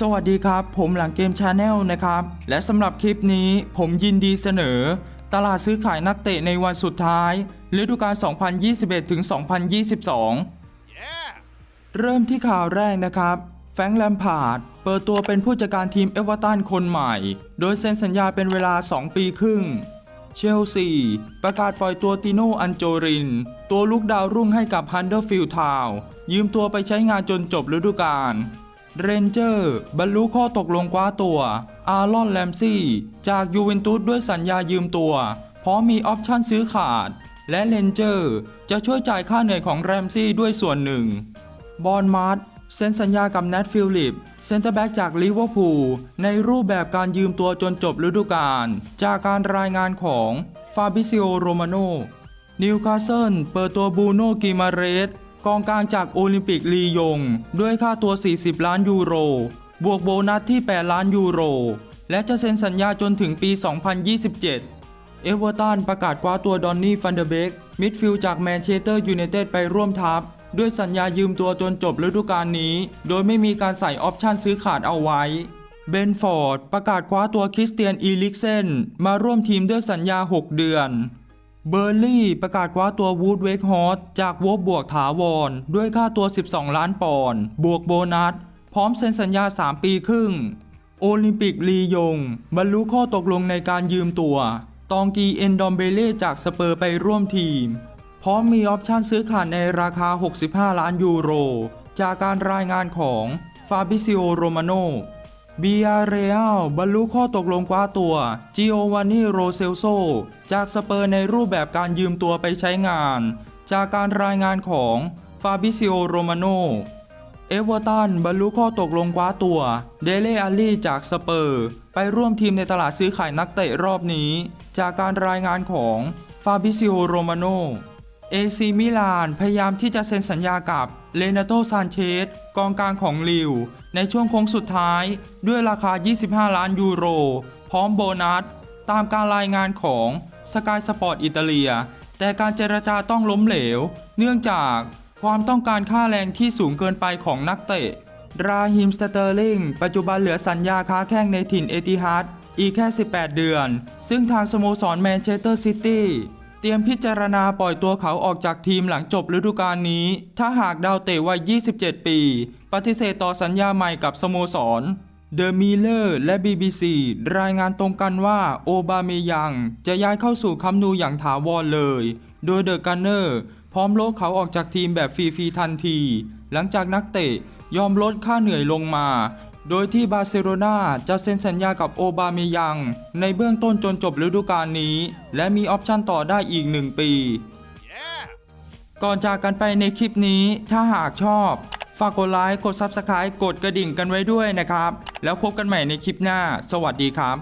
สวัสดีครับ ผมหลังเกมชาแนลนะครับ และสำหรับคลิปนี้ผมยินดีเสนอ ตลาดซื้อขายนักเตะในวันสุดท้ายฤดูกาล 2021ถึง2022เริ่มที่ข่าวแรกนะครับ แฟรงค์แลมพาร์ดเปิดตัวเป็นผู้จัดการทีมเอเวอร์ตันคนใหม่ โดยเซ็นสัญญาเป็นเวลา 2 ปีครึ่ง เชลซี ประกาศปล่อยตัวติโนอันโจริน ตัวลูกดาวรุ่งให้กับฮันเดอร์ฟิลด์ทาวน์ยืมตัวไปใช้งานจนจบฤดูกาล เรนเจอร์บรรลุข้อตกลงคว้าตัว อารอนแลมซี่ จากยูเวนตุสด้วยสัญญายืมตัวพร้อมมีออปชั่นซื้อขาด และเรนเจอร์จะช่วยจ่ายค่าเหนื่อยของแรมซี่ด้วยส่วนหนึ่ง บอลมาร์เซ็นสัญญากับแนทฟิลลิปเซนเตอร์แบ็กจากลิเวอร์พูลในรูปแบบการยืมตัวจนจบฤดูกาลจากการรายงานของฟาบิซิโอโรมาโนนิวคาสเซิลเปิดตัวบูโนกิมาเรส กองกลางจากโอลิมปิกลียง ด้วยค่าตัว 40 ล้านยูโร บวกโบนัสที่ 8 ล้านยูโร และจะเซ็นสัญญาจนถึงปี 2027 เอเวอร์ตันประกาศคว้าตัวดอนนี่ฟันเดเบกมิดฟิลด์จากแมนเชสเตอร์ยูไนเต็ดไปร่วมทัพ ด้วยสัญญายืมตัวจนจบฤดูกาลนี้ โดยไม่มีการใส่ออปชั่นซื้อขาดเอาไว้เบนฟอร์ดประกาศคว้าตัวคริสเตียนอีลิกเซนมาร่วมทีมด้วยสัญญา 6 เดือน เบอร์ลี่ประกาศคว้าตัววูดเวกฮอสจากวบบวกถาวร ด้วยค่าตัว 12 ล้านปอนด์บวกโบนัส พร้อมเซ็นสัญญา 3 ปีครึ่ง โอลิมปิกลียง บรรลุข้อตกลงในการยืมตัว ตองกีเอนดอมเบเล่จากสเปอร์ไปร่วมทีม พร้อมมีออปชั่นซื้อขาดในราคา 65 ล้านยูโร จากการรายงานของฟาบิซิโอโรมาโน บีอาเรอัลบรรลุข้อตกลงคว้าตัวจิโอวานนีโรเซลโซจากสเปอร์ในรูปแบบการยืมตัวไปใช้งาน จากการรายงานของฟาบิซิโอโรมาโนเอเวอร์ตันบรรลุข้อตกลงคว้าตัวเดเลอาลีจากสเปอร์ ไปร่วมทีมในตลาดซื้อขายนักเตะรอบนี้ จากการรายงานของฟาบิซิโอโรมาโน เอซีมิลานพยายามที่จะเซ็นสัญญากับเลนาโตซานเชสกองกลางของลิว ในช่วงโค้งสุดท้าย ด้วยราคา 25 ล้านยูโร พร้อมโบนัส ตามการรายงานของสกายสปอร์ตอิตาเลีย แต่การเจรจาต้องล้มเหลว เนื่องจากความต้องการค่าแรงที่สูงเกินไปของนักเตะ ราฮิมสเตอร์ลิงปัจจุบันเหลือสัญญาค้าแข้งในถิ่นเอติฮัดอีกแค่ 18 เดือน ซึ่งทางสโมสรแมนเชสเตอร์ซิตี้ ตรียมพิจารณาปล่อยตัวเขาออกจากทีมหลังจบฤดูกาลนี้ ถ้าหากดาวเตะวัย 27 ปี ปฏิเสธต่อสัญญาใหม่กับสโมสร เดอะมิลเลอร์และ BBC รายงานตรงกันว่าโอบาเมยังจะย้ายเข้าสู่คัมนูอย่างถาวรเลย โดยเดอะกันเนอร์พร้อมโลกเขาออกจากทีมแบบฟรีๆทันที หลังจากนักเตะยอมลดค่าเหนื่อยลงมา โดยที่บาร์เซโลนาจะเซ็นสัญญากับโอบาเมยัง ในเบื้องต้นจนจบฤดูกาลนี้ และมีออปชั่นต่อได้อีกหนึ่งปีก่อนจากกันไปในคลิปนี้ถ้าหากชอบ ฝากกดไลค์กด Subscribe กดกระดิ่งกันไว้ด้วยนะครับ แล้วพบกันใหม่ในคลิปหน้า สวัสดีครับ